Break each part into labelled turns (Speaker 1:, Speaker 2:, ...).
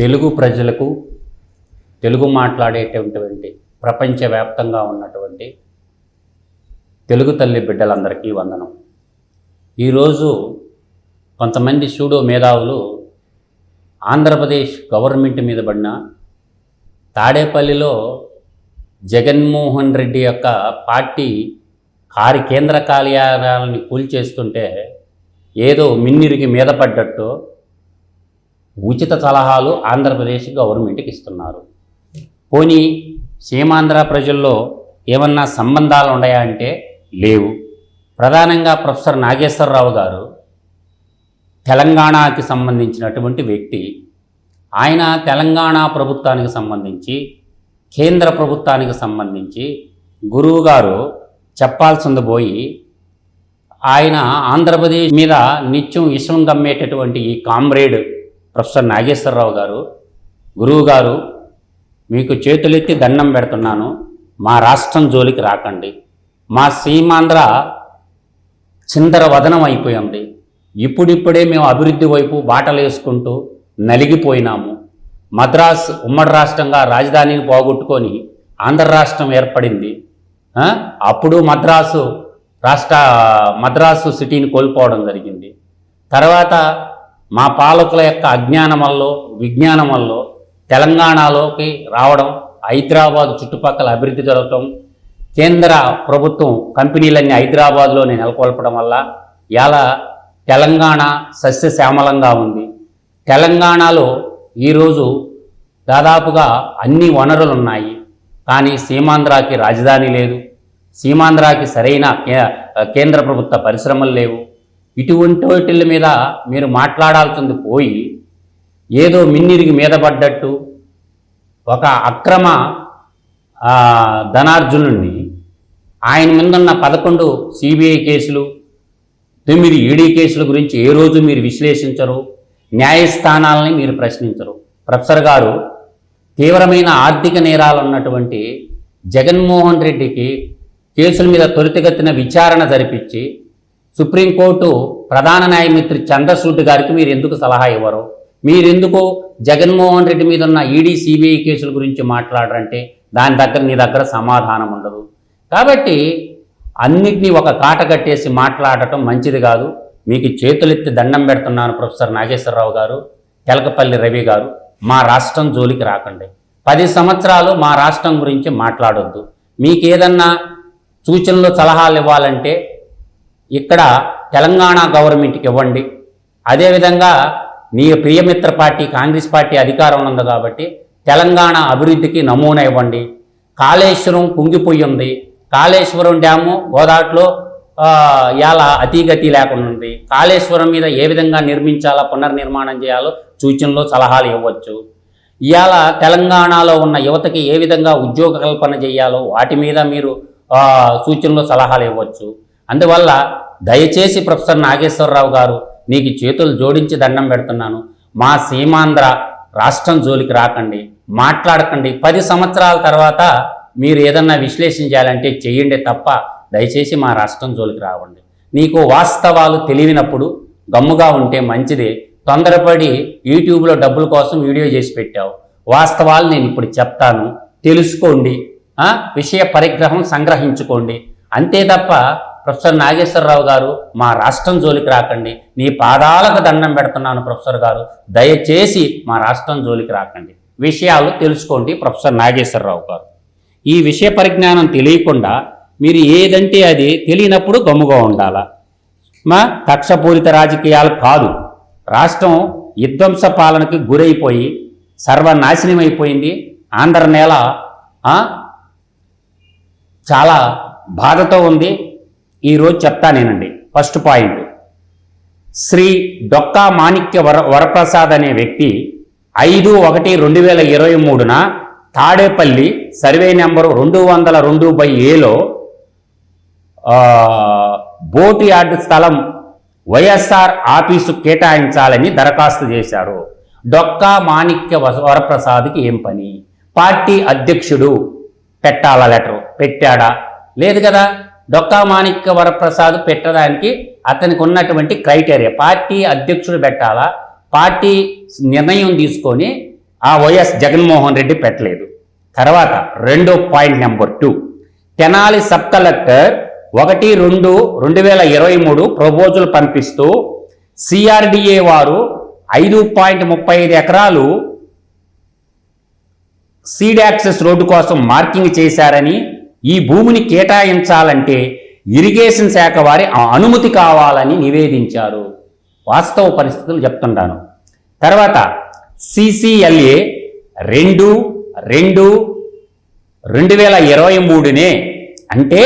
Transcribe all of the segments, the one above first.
Speaker 1: తెలుగు ప్రజలకు తెలుగు మాట్లాడేటటువంటి ప్రపంచవ్యాప్తంగా ఉన్నటువంటి తెలుగు తల్లి బిడ్డలందరికీ వందనం. ఈరోజు కొంతమంది సూడో మేధావులు ఆంధ్రప్రదేశ్ గవర్నమెంట్ మీద పడిన తాడేపల్లిలో జగన్మోహన్ రెడ్డి యొక్క పార్టీ కారి కేంద్ర కార్యాలయాలని కూల్చేస్తుంటే ఏదో మిన్నిరిగి మీద పడ్డట్టు ఉచిత సలహాలు ఆంధ్రప్రదేశ్ గవర్నమెంట్కి ఇస్తున్నారు పోనీ సీమాంధ్ర ప్రజల్లో ఏమన్నా సంబంధాలు ఉన్నాయా అంటే లేవు. ప్రధానంగా ప్రొఫెసర్ నాగేశ్వరరావు గారు తెలంగాణకి సంబంధించినటువంటి వ్యక్తి. ఆయన తెలంగాణ ప్రభుత్వానికి సంబంధించి కేంద్ర ప్రభుత్వానికి సంబంధించి గురువు గారు చెప్పాల్సింది పోయి ఆయన ఆంధ్రప్రదేశ్ మీద నిత్యం విషం గమ్మేటటువంటి ఈ కామ్రేడ్ ప్రొఫెసర్ నాగేశ్వరరావు గారు గురువు గారు మీకు చేతులెత్తి దండం పెడుతున్నాను. మా రాష్ట్రం జోలికి రాకండి. మా సీమాంధ్ర చిందర వదనం అయిపోయింది. ఇప్పుడిప్పుడే మేము అభివృద్ధి వైపు బాటలు వేసుకుంటూ నలిగిపోయినాము. మద్రాస్ ఉమ్మడి రాష్ట్రంగా రాజధానిని పోగొట్టుకొని ఆంధ్ర రాష్ట్రం ఏర్పడింది. అప్పుడు మద్రాసు రాష్ట్ర మద్రాసు సిటీని కోల్పోవడం జరిగింది. తర్వాత మా పాలకుల యొక్క అజ్ఞానం వల్ల విజ్ఞానం వల్ల తెలంగాణలోకి రావడం హైదరాబాద్ చుట్టుపక్కల అభివృద్ధి జరగటం కేంద్ర ప్రభుత్వం కంపెనీలన్నీ హైదరాబాద్లోనే నెలకొల్పడం వల్ల ఇలా తెలంగాణ సస్యశ్యామలంగా ఉంది. తెలంగాణలో ఈరోజు దాదాపుగా అన్ని వనరులు ఉన్నాయి కానీ సీమాంధ్రాకి రాజధాని లేదు. సీమాంధ్రాకి సరైన కే- కేంద్ర ప్రభుత్వ పరిశ్రమలు లేవు. ఇటువంటి వాటిల మీద మీరు మాట్లాడాల్సింది పోయి ఏదో మిన్నిరిగి మీద పడ్డట్టు ఒక అక్రమ ధనార్జునుడిని ఆయన ముందున్న పదకొండు సిబిఐ కేసులు తొమ్మిది ఈడీ కేసుల గురించి ఏ రోజు మీరు విశ్లేషించరు న్యాయస్థానాలని మీరు ప్రశ్నించరు. ప్రొఫెసర్ గారు తీవ్రమైన ఆర్థిక నేరాలు ఉన్నటువంటి జగన్మోహన్ రెడ్డికి కేసుల మీద త్వరితగతిన విచారణ జరిపించి సుప్రీంకోర్టు ప్రధాన న్యాయమూర్తి చంద్రచూడ్ గారికి మీరు ఎందుకు సలహా ఇవ్వరు? మీరెందుకు జగన్మోహన్ రెడ్డి మీద ఉన్న ఈడీ సిబిఐ కేసుల గురించి మాట్లాడరంటే దాని దగ్గర నీ దగ్గర సమాధానం ఉండదు. కాబట్టి అన్నిటినీ ఒక కాట కట్టేసి మాట్లాడటం మంచిది కాదు. మీకు చేతులెత్తి దండం పెడుతున్నాను ప్రొఫెసర్ నాగేశ్వరరావు గారు తెలకపల్లి రవి గారు. మా రాష్ట్రం జోలికి రాకండి. పది సంవత్సరాలు మా రాష్ట్రం గురించి మాట్లాడొద్దు. మీకు ఏదన్నా సూచనలు సలహాలు ఇవ్వాలంటే ఇక్కడ తెలంగాణ గవర్నమెంట్కి ఇవ్వండి. అదేవిధంగా నీ ప్రియమిత్ర పార్టీ కాంగ్రెస్ పార్టీ అధికారంలో ఉంది కాబట్టి తెలంగాణ అభివృద్ధికి నమూనా ఇవ్వండి. కాళేశ్వరం కుంగిపోయి ఉంది. కాళేశ్వరం డ్యాము గోదాట్లో ఇలా అతీగతి లేకుండా ఉంది. కాళేశ్వరం మీద ఏ విధంగా నిర్మించాలో పునర్నిర్మాణం చేయాలో సూచనలు సలహాలు ఇవ్వచ్చు. ఇవాళ తెలంగాణలో ఉన్న యువతకి ఏ విధంగా ఉద్యోగ కల్పన చేయాలో వాటి మీద మీరు సూచనలు సలహాలు ఇవ్వచ్చు. అందువల్ల దయచేసి ప్రొఫెసర్ నాగేశ్వరరావు గారు నీకు చేతులు జోడించి దండం పెడుతున్నాను. మా సీమాంధ్ర రాష్ట్రం జోలికి రాకండి మాట్లాడకండి. పది సంవత్సరాల తర్వాత మీరు ఏదన్నా విశ్లేషించాలంటే చేయండి తప్ప దయచేసి మా రాష్ట్రం జోలికి రావండి. నీకు వాస్తవాలు తెలివినప్పుడు గమ్ముగా ఉంటే మంచిది. తొందరపడి యూట్యూబ్లో డబ్బుల కోసం వీడియో చేసి పెట్టావు. వాస్తవాలు నేను ఇప్పుడు చెప్తాను. తెలుసుకోండి. విషయ పరిగ్రహం సంగ్రహించుకోండి. అంతే తప్ప ప్రొఫెసర్ నాగేశ్వరరావు గారు మా రాష్ట్రం జోలికి రాకండి. నీ పాదాలకు దండం పెడుతున్నాను ప్రొఫెసర్ గారు. దయచేసి మా రాష్ట్రం జోలికి రాకండి. విషయాలు తెలుసుకోండి ప్రొఫెసర్ నాగేశ్వరరావు గారు. ఈ విషయ పరిజ్ఞానం తెలియకుండా మీరు ఏదంటే అది తెలియనప్పుడు గమ్ముగా ఉండాలా? మా కక్షపూరిత రాజకీయాలు కాదు. రాష్ట్రం విధ్వంస పాలనకి గురైపోయి సర్వనాశనమైపోయింది. అయిపోయింది ఆంధ్ర నేల చాలా బాధతో ఉంది. ఈరోజు చెప్తానేనండి ఫస్ట్ పాయింట్ శ్రీ డొక్కా మాణిక్య వర వరప్రసాద్ అనే వ్యక్తి ఐదు ఒకటి రెండు వేల ఇరవై మూడున తాడేపల్లి సర్వే నెంబరు రెండు వందల రెండు బై ఏలో బోటు యార్డు స్థలం వైఎస్ఆర్ ఆఫీసు కేటాయించాలని దరఖాస్తు చేశారు. డొక్కా మాణిక్య వస- వరప్రసాద్కి ఏం పని? పార్టీ అధ్యక్షుడు పెట్టాలా లెటర్? పెట్టాడా? లేదు కదా? డొక్కా మాణిక్య వరప్రసాద్ పెట్టడానికి అతనికి ఉన్నటువంటి క్రైటీరియా. పార్టీ అధ్యక్షుడు పెట్టాలా? పార్టీ నిర్ణయం తీసుకొని ఆ వైఎస్ జగన్మోహన్ రెడ్డి పెట్టలేదు. తర్వాత రెండో point number two. Tenali sub collector ఒకటి రెండు రెండు వేల ఇరవై మూడు ప్రపోజల్ పంపిస్తూ సిఆర్డిఏ వారు ఐదు పాయింట్ ముప్పై ఐదు ఎకరాలు సీడ్ యాక్సెస్ రోడ్డు కోసం మార్కింగ్ చేశారని ఈ భూమిని కేటాయించాలంటే ఇరిగేషన్ శాఖ వారి ఆ అనుమతి కావాలని నివేదించారు. వాస్తవ పరిస్థితులు చెప్తుంటాను. తర్వాత సిసిఎల్ఏ రెండు రెండు రెండు వేల ఇరవై మూడునే అంటే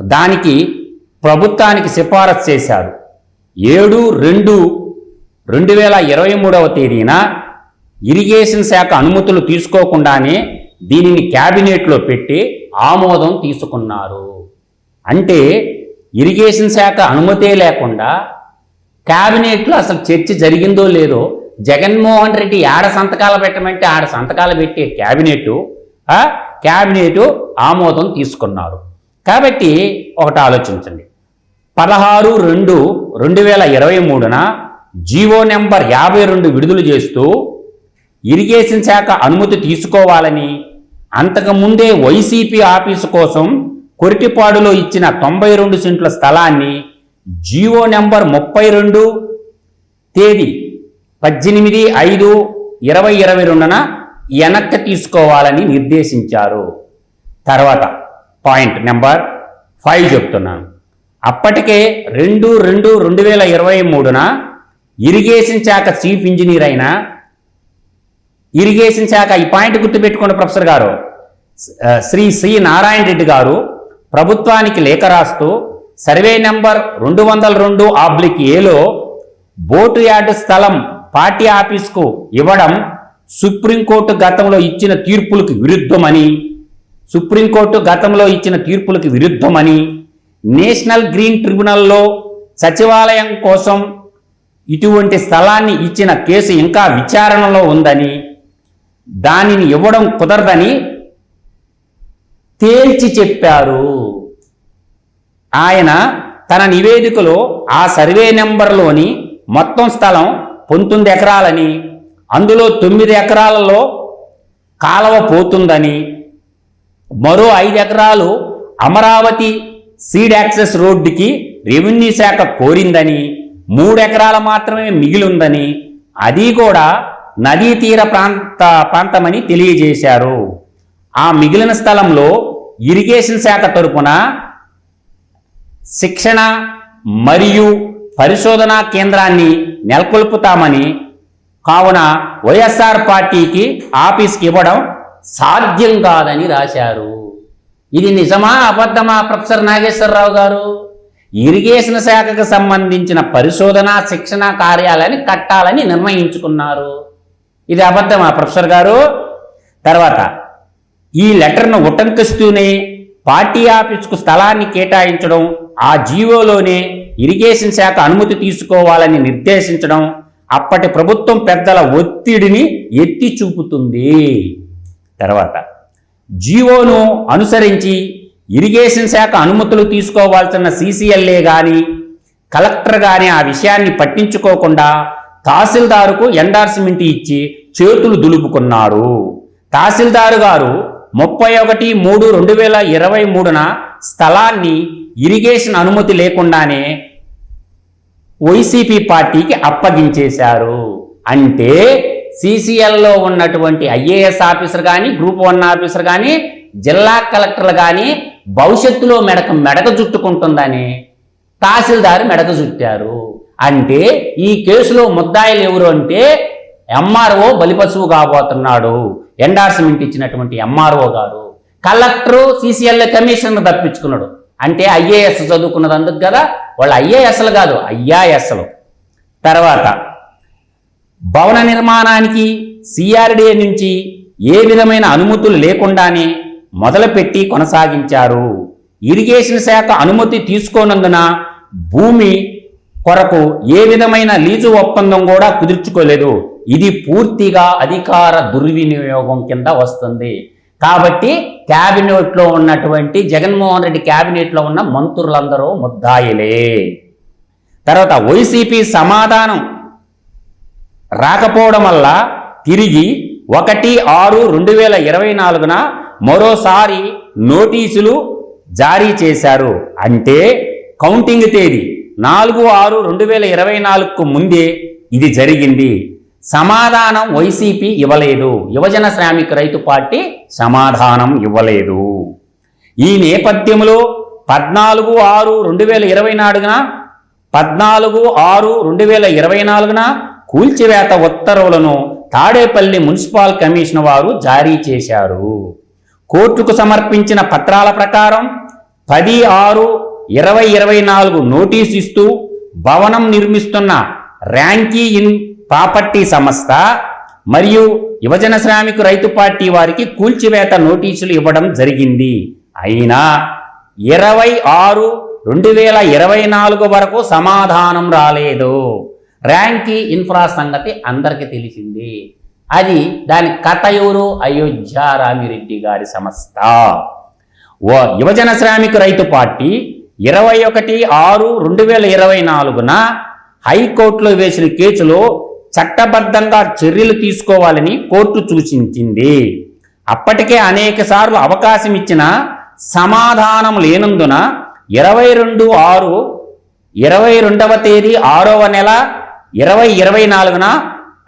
Speaker 1: దానికి ప్రభుత్వానికి సిఫారసు చేశారు. ఏడు రెండు రెండు వేల ఇరవై మూడవ తేదీన ఇరిగేషన్ శాఖ అనుమతులు తీసుకోకుండానే దీనిని క్యాబినెట్లో పెట్టి ఆమోదం తీసుకున్నారు. అంటే ఇరిగేషన్ శాఖ అనుమతే లేకుండా క్యాబినెట్లో అసలు చర్చ జరిగిందో లేదో జగన్మోహన్ రెడ్డి ఆడ సంతకాలు పెట్టమంటే ఆడ సంతకాలు పెట్టే క్యాబినెట్ క్యాబినెట్ ఆమోదం తీసుకున్నారు. కాబట్టి ఒకటి ఆలోచించండి. పదహారు రెండు రెండు వేల ఇరవై మూడున జీవో నెంబర్ యాభై రెండు విడుదల చేస్తూ ఇరిగేషన్ శాఖ అనుమతి తీసుకోవాలని అంతకుముందే వైసీపీ ఆఫీసు కోసం కొరిటిపాడులో ఇచ్చిన తొంభై రెండు సెంట్ల స్థలాన్ని జీవో నెంబర్ ముప్పై రెండు తేదీ పద్దెనిమిది ఐదు ఇరవై ఇరవై రెండున వెనక్కి తీసుకోవాలని నిర్దేశించారు. తర్వాత పాయింట్ నెంబర్ ఫైవ్ చెప్తున్నాను. అప్పటికే రెండు రెండు రెండు వేల ఇరవై మూడున ఇరిగేషన్ శాఖ చీఫ్ ఇంజనీర్ అయిన ఇరిగేషన్ శాఖ ఈ పాయింట్ గుర్తుపెట్టుకోండి ప్రొఫెసర్ గారు. శ్రీ శ్రీ సి నారాయణ రెడ్డి గారు ప్రభుత్వానికి లేఖ రాస్తూ సర్వే నెంబర్ రెండు వందల రెండు ఆబ్లిక్ ఏలో బోటు యార్డు స్థలం పార్టీ ఆఫీస్కు ఇవ్వడం సుప్రీంకోర్టు గతంలో ఇచ్చిన తీర్పులకు విరుద్ధమని సుప్రీంకోర్టు గతంలో ఇచ్చిన తీర్పులకు విరుద్ధమని నేషనల్ గ్రీన్ ట్రిబ్యునల్లో సచివాలయం కోసం ఇటువంటి స్థలాన్ని ఇచ్చిన కేసు ఇంకా విచారణలో ఉందని దానిని ఇవ్వడం కుదరదని తేల్చి చెప్పారు. ఆయన తన నివేదికలో ఆ సర్వే నెంబర్లోని మొత్తం స్థలం పంతొమ్మిది ఎకరాలని అందులో తొమ్మిది ఎకరాలలో కాలవ పోతుందని మరో ఐదు ఎకరాలు అమరావతి సీడ్ యాక్సెస్ రోడ్డుకి రెవెన్యూ శాఖ కోరిందని మూడు ఎకరాలు మాత్రమే మిగిలిందని అది కూడా నదీ తీర ప్రాంత ప్రాంతమని తెలియజేశారు. ఆ మిగిలిన స్థలంలో ఇరిగేషన్ శాఖ తరపున శిక్షణ మరియు పరిశోధనా కేంద్రాన్ని నెలకొల్పుతామని కావున వైఎస్ఆర్ పార్టీకి ఆఫీస్కి ఇవ్వడం సాధ్యం కాదని రాశారు. ఇది నిజమా అబద్ధమా ప్రొఫెసర్ నాగేశ్వరరావు గారు? ఇరిగేషన్ శాఖకు సంబంధించిన పరిశోధన శిక్షణ కార్యాలయాన్ని కట్టాలని నిర్ణయించుకున్నారు. ఇది అబద్ధమా ప్రొఫెసర్ గారు? తర్వాత ఈ లెటర్ను ఉటంకిస్తూనే పార్టీ ఆఫీస్కు స్థలాన్ని కేటాయించడం ఆ జీవోలోనే ఇరిగేషన్ శాఖ అనుమతి తీసుకోవాలని నిర్దేశించడం అప్పటి ప్రభుత్వం పెద్దల ఒత్తిడిని ఎత్తి చూపుతుంది. తర్వాత జీవోను అనుసరించి ఇరిగేషన్ శాఖ అనుమతులు తీసుకోవాల్సిన సీసీఎల్ఏ కానీ కలెక్టర్ కానీ ఆ విషయాన్ని పట్టించుకోకుండా తహసీల్దారుకు ఎండార్స్మెంట్ ఇచ్చి చేతులు దులుపుకున్నారు. తహసీల్దారు గారు ముప్పై ఒకటి మూడు రెండు వేల ఇరవై మూడున స్థలాన్ని ఇరిగేషన్ అనుమతి లేకుండానే వైసీపీ పార్టీకి అప్పగించేశారు. అంటే సిసిఎల్లో ఉన్నటువంటి ఐఏఎస్ ఆఫీసర్ కానీ గ్రూప్ వన్ ఆఫీసర్ కానీ జిల్లా కలెక్టర్లు కానీ భవిష్యత్తులో మెడక మెడక చుట్టుకుంటుందని తహసీల్దారు మెడక చుట్టారు. అంటే ఈ కేసులో ముద్దాయిలు ఎవరు అంటే ఎంఆర్ఓ బలిపశువు కాబోతున్నాడు. ఎండార్స్మెంట్ ఇచ్చినటువంటి ఎంఆర్ఓ గారు. కలెక్టరు సిసిఎల్ కమిషనర్ తప్పించుకున్నాడు అంటే ఐఏఎస్ చదువుకున్నది అందుకు కదా. వాళ్ళు ఐఏఎస్లు కాదు ఐఆఎస్లు తర్వాత భవన నిర్మాణానికి సిఆర్డిఏ నుంచి ఏ విధమైన అనుమతులు లేకుండానే మొదలుపెట్టి కొనసాగించారు. ఇరిగేషన్ శాఖ అనుమతి తీసుకోనందున భూమి కొరకు ఏ విధమైన లీజు ఒప్పందం కూడా కుదుర్చుకోలేదు. ఇది పూర్తిగా అధికార దుర్వినియోగం కింద వస్తుంది. కాబట్టి క్యాబినెట్లో ఉన్నటువంటి జగన్మోహన్ రెడ్డి క్యాబినెట్లో ఉన్న మంత్రులందరూ ముద్దాయిలే. తర్వాత వైసీపీ సమాధానం రాకపోవడం వల్ల తిరిగి ఒకటి ఆరు రెండు వేల ఇరవై నాలుగున మరోసారి నోటీసులు జారీ చేశారు. అంటే కౌంటింగ్ తేదీ నాలుగు ఆరు రెండు వేల ఇరవై నాలుగుకు ముందే ఇది జరిగింది. సమాధానం వైసీపీ ఇవ్వలేదు. యువజన శ్రామిక రైతు పార్టీ సమాధానం ఇవ్వలేదు. ఈ నేపథ్యంలో పద్నాలుగు ఆరు రెండు వేల ఇరవై నాలుగున పద్నాలుగు ఆరు రెండు వేల ఇరవై నాలుగున కూల్చివేత ఉత్తర్వులను తాడేపల్లి మున్సిపల్ కమిషన్ వారు జారీ చేశారు. కోర్టుకు సమర్పించిన పత్రాల ప్రకారం పది ఆరు ఇరవై ఇరవై నాలుగు నోటీస్ ఇస్తూ భవనం నిర్మిస్తున్న ర్యాంకీ ఇన్ ప్రాపర్టీ సంస్థ మరియు యువజన శ్రామిక రైతు పార్టీ వారికి కూల్చివేత నోటీసులు ఇవ్వడం జరిగింది. అయినా ఇరవై ఆరు రెండు వేల ఇరవై నాలుగు వరకు సమాధానం రాలేదు. ర్యాంకీ ఇన్ఫ్రా సంగతి అందరికీ తెలిసింది. అది దాని కథ ఎవరు? అయోధ్య రామిరెడ్డి గారి సంస్థ. ఓ యువజన శ్రామిక రైతు పార్టీ ఇరవై ఒకటి ఆరు రెండు వేల ఇరవై నాలుగున హైకోర్టులో వేసిన కేసులో చట్టబద్ధంగా చర్యలు తీసుకోవాలని కోర్టు సూచించింది. అప్పటికే అనేక సార్లు అవకాశం ఇచ్చిన సమాధానం లేనందున ఇరవై రెండు ఆరు ఇరవై రెండవ తేదీ ఆరవ నెల ఇరవై ఇరవై నాలుగున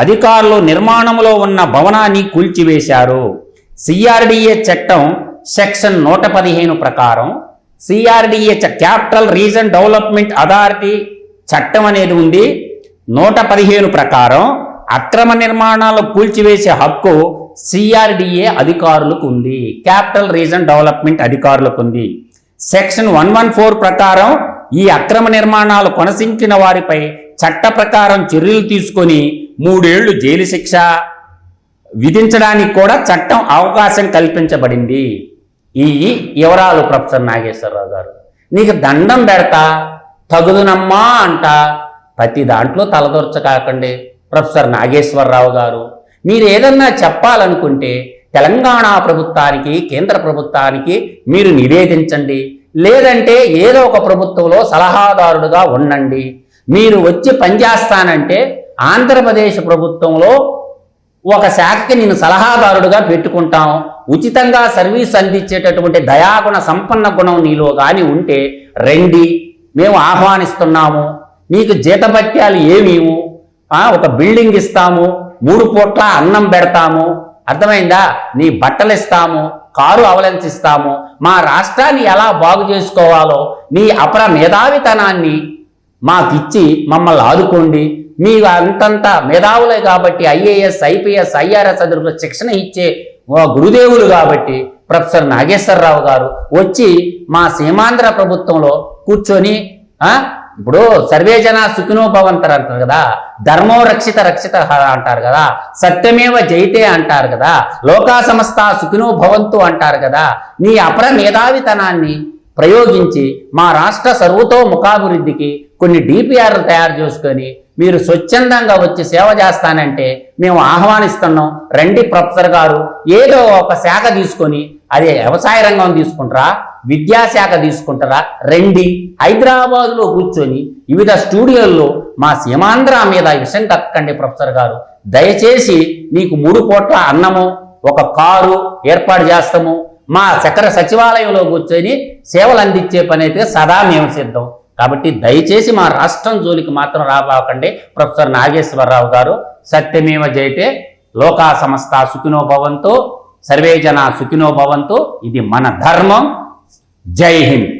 Speaker 1: అధికారులు నిర్మాణంలో ఉన్న భవనాన్ని కూల్చివేశారు. సిఆర్డిఏ చట్టం సెక్షన్ నూట పదిహేను ప్రకారం CRDA capital region development authority చట్టం అనేది ఉంది. నూట పదిహేను ప్రకారం అక్రమ నిర్మాణాలు కూల్చివేసే హక్కు సిఆర్డిఏ అధికారులకు ఉంది. క్యాపిటల్ రీజన్ డెవలప్మెంట్ అధికారులకు ఉంది. సెక్షన్ వన్ వన్ ఫోర్ ప్రకారం ఈ అక్రమ నిర్మాణాలు కొనసించిన వారిపై చట్ట ప్రకారం చర్యలు తీసుకొని మూడేళ్ళు జైలు శిక్ష విధించడానికి కూడా చట్టం అవకాశం కల్పించబడింది. ఈ వివరాలు ప్రొఫెసర్ నాగేశ్వరరావు గారు? నీకు దండం పెడతా తగుదునమ్మా అంట. ప్రతి దాంట్లో తలదొరచకాకండి ప్రొఫెసర్ నాగేశ్వరరావు గారు. మీరు ఏదన్నా చెప్పాలనుకుంటే తెలంగాణ ప్రభుత్వానికి కేంద్ర ప్రభుత్వానికి మీరు నివేదించండి. లేదంటే ఏదో ఒక ప్రభుత్వంలో సలహాదారుడుగా ఉండండి. మీరు వచ్చి పనిచేస్తానంటే ఆంధ్రప్రదేశ్ ప్రభుత్వంలో ఒక శాఖకి నేను సలహాదారుడుగా పెట్టుకుంటాం. ఉచితంగా సర్వీస్ అందించేటటువంటి దయాగుణ సంపన్న గుణం నీలో కానీ ఉంటే రండి మేము ఆహ్వానిస్తున్నాము. నీకు జీతభత్యాలు ఏమీవు ఒక బిల్డింగ్ ఇస్తాము మూడు పూట్ల అన్నం పెడతాము. అర్థమైందా? నీ బట్టలు ఇస్తాము కారు అవలెన్స్ ఇస్తాము. మా రాష్ట్రాన్ని ఎలా బాగు చేసుకోవాలో నీ అపర మేధావితనాన్ని మాకిచ్చి మమ్మల్ని ఆదుకోండి. మీ అంతంత మేధావులే కాబట్టి ఐఏఎస్ ఐపీఎస్ ఐఆర్ఎస్ అదురులో శిక్షణ ఇచ్చే గురుదేవులు కాబట్టి ప్రొఫెసర్ నాగేశ్వరరావు గారు వచ్చి మా సీమాంధ్ర ప్రభుత్వంలో కూర్చొని ఇప్పుడు సర్వేజన జన అంటారు కదా ధర్మో రక్షిత రక్షిత అంటారు కదా సత్యమేవ జైతే అంటారు కదా లోకా సమస్త సుఖినోభవంతు అంటారు కదా నీ అపర మేధావితనాన్ని ప్రయోగించి మా రాష్ట్ర సర్వతో ముఖాభివృద్ధికి కొన్ని డిపిఆర్లు తయారు చేసుకొని మీరు స్వచ్ఛందంగా వచ్చి సేవ చేస్తానంటే మేము ఆహ్వానిస్తున్నాం. రండి ప్రొఫెసర్ గారు ఏదో ఒక శాఖ తీసుకొని అదే వ్యవసాయ రంగం తీసుకుంటారా? విద్యాశాఖ తీసుకుంటారా? రండి. హైదరాబాద్లో కూర్చొని వివిధ స్టూడియోల్లో మా సీమాంధ్ర మీద విషయం కక్కండి ప్రొఫెసర్ గారు. దయచేసి నీకు మూడు కోట్ల అన్నము ఒక కారు ఏర్పాటు చేస్తాము. మా చక్ర సచివాలయంలో కూర్చొని సేవలు అందించే పని అయితే సదా మేము సిద్ధం. కాబట్టి దయచేసి మా రాష్ట్రం జోలికి మాత్రం రాబాకండి. ప్రొఫెసర్ నాగేశ్వరరావు గారు సత్యమేవ జయితే లోకా సమస్త సుఖినో భవంతు సర్వే జన సుఖినో భవంతు ఇది మన ధర్మం. జై హింద్.